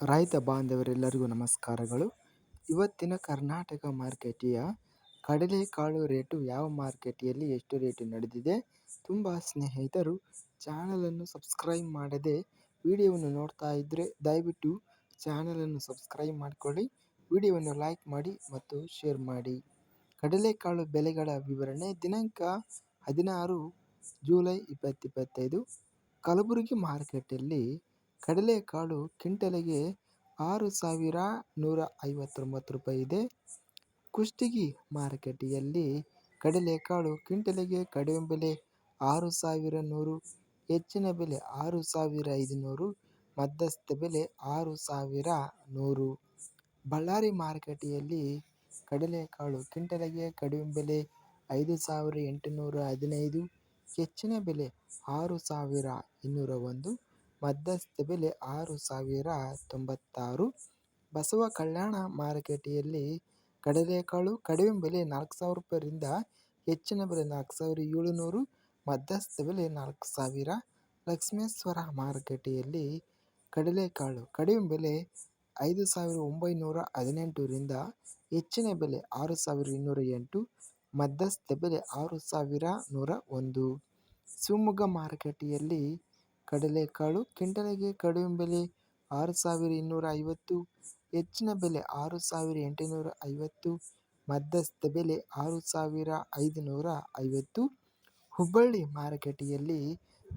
ರೈತ ಬಾಂಧವರೆಲ್ಲರಿಗೂ ನಮಸ್ಕಾರಗಳು. ಇವತ್ತಿನ ಕರ್ನಾಟಕ ಮಾರ್ಕೆಟಿಯ ಕಡಲೆಕಾಳು ರೇಟು ಯಾವ ಮಾರ್ಕೆಟಿಯಲ್ಲಿ ಎಷ್ಟು ರೇಟು ನಡೆದಿದೆ? ತುಂಬ ಸ್ನೇಹಿತರು ಚಾನಲನ್ನು ಸಬ್ಸ್ಕ್ರೈಬ್ ಮಾಡದೆ ವಿಡಿಯೋವನ್ನು ನೋಡ್ತಾ ಇದ್ದರೆ ದಯವಿಟ್ಟು ಚಾನಲನ್ನು ಸಬ್ಸ್ಕ್ರೈಬ್ ಮಾಡಿಕೊಳ್ಳಿ, ವಿಡಿಯೋವನ್ನು ಲೈಕ್ ಮಾಡಿ ಮತ್ತು ಶೇರ್ ಮಾಡಿ. ಕಡಲೆಕಾಳು ಬೆಲೆಗಳ ವಿವರಣೆ, ದಿನಾಂಕ ಹದಿನಾರು ಜೂಲೈ ಇಪ್ಪತ್ತಿಪ್ಪತ್ತೈದು ಕಲಬುರಗಿ ಮಾರ್ಕೆಟಲ್ಲಿ ಕಡಲೆಕಾಳು ಕ್ವಿಂಟಲಿಗೆ ಆರು ಸಾವಿರ ನೂರ ಐವತ್ತೊಂಬತ್ತು ರೂಪಾಯಿ ಇದೆ. ಕುಷ್ಟಗಿ ಮಾರುಕಟ್ಟೆಯಲ್ಲಿ ಕಡಲೆಕಾಳು ಕ್ವಿಂಟಲಿಗೆ ಕಡಿಮೆ ಬೆಲೆ ಆರು ಸಾವಿರ ನೂರು, ಹೆಚ್ಚಿನ ಬೆಲೆ ಆರು ಸಾವಿರ ಐದುನೂರು, ಮಧ್ಯಸ್ಥ ಬೆಲೆ ಆರು ಸಾವಿರ ನೂರು. ಬಳ್ಳಾರಿ ಮಾರುಕಟ್ಟೆಯಲ್ಲಿ ಕಡಲೆಕಾಳು ಕ್ವಿಂಟಲಿಗೆ ಕಡಿಮೆ ಬೆಲೆ ಐದು ಸಾವಿರ ಎಂಟುನೂರ ಹದಿನೈದು, ಹೆಚ್ಚಿನ ಬೆಲೆ ಆರು ಸಾವಿರ ಇನ್ನೂರ ಒಂದು. ಮಧ್ಯಸ್ಥ ಬೆಲೆ ಆರು ಸಾವಿರ ತೊಂಬತ್ತಾರು. ಬಸವ ಕಲ್ಯಾಣ ಮಾರುಕಟ್ಟೆಯಲ್ಲಿ ಕಡಲೆಕಾಳು ಕಡಿಮೆ ಬೆಲೆ ನಾಲ್ಕು ಸಾವಿರ ರೂಪಾಯಿಂದ ಹೆಚ್ಚಿನ ಬೆಲೆ ನಾಲ್ಕು ಸಾವಿರ ಏಳುನೂರು. ಮಧ್ಯಸ್ಥ ಬೆಲೆ ನಾಲ್ಕು ಸಾವಿರ. ಲಕ್ಷ್ಮೇಶ್ವರ ಮಾರುಕಟ್ಟೆಯಲ್ಲಿ ಕಡಲೆಕಾಳು ಕಡಿಮೆ ಬೆಲೆ ಐದು ಸಾವಿರ ಒಂಬೈನೂರ ಹದಿನೆಂಟರಿಂದ ಹೆಚ್ಚಿನ ಬೆಲೆ ಆರು ಸಾವಿರ ಇನ್ನೂರ ಎಂಟು. ಮಧ್ಯಸ್ಥ ಬೆಲೆ ಆರು ಸಾವಿರ ನೂರ ಒಂದು. ಶಿವಮೊಗ್ಗ ಮಾರುಕಟ್ಟೆಯಲ್ಲಿ ಕಡಲೆಕಾಳು ಕಿಂಟಲಿಗೆ ಕಡಿಮೆ ಬೆಲೆ ಆರು ಸಾವಿರ ಇನ್ನೂರ ಐವತ್ತು ಹೆಚ್ಚಿನ ಬೆಲೆ ಆರು ಸಾವಿರ ಎಂಟುನೂರ ಐವತ್ತು ಮಧ್ಯಸ್ಥ ಬೆಲೆ ಆರು ಸಾವಿರ ಐದುನೂರ ಐವತ್ತು ಹುಬ್ಬಳ್ಳಿ ಮಾರುಕಟ್ಟೆಯಲ್ಲಿ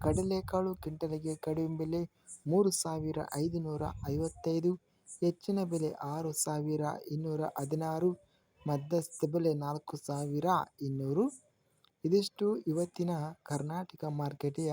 ಕಡಲೆಕಾಳು ಕಿಂಟಲಿಗೆ ಕಡಿಮೆ ಬೆಲೆ ಮೂರು ಸಾವಿರ ಐದುನೂರ ಐವತ್ತೈದು ಹೆಚ್ಚಿನ ಬೆಲೆ ಆರು ಸಾವಿರ ಇನ್ನೂರ ಹದಿನಾರು ಮಧ್ಯಸ್ಥ ಬೆಲೆ ನಾಲ್ಕು ಸಾವಿರ ಇನ್ನೂರು. ಇದಿಷ್ಟು ಇವತ್ತಿನ ಕರ್ನಾಟಕ ಮಾರ್ಕೆಟಿಯ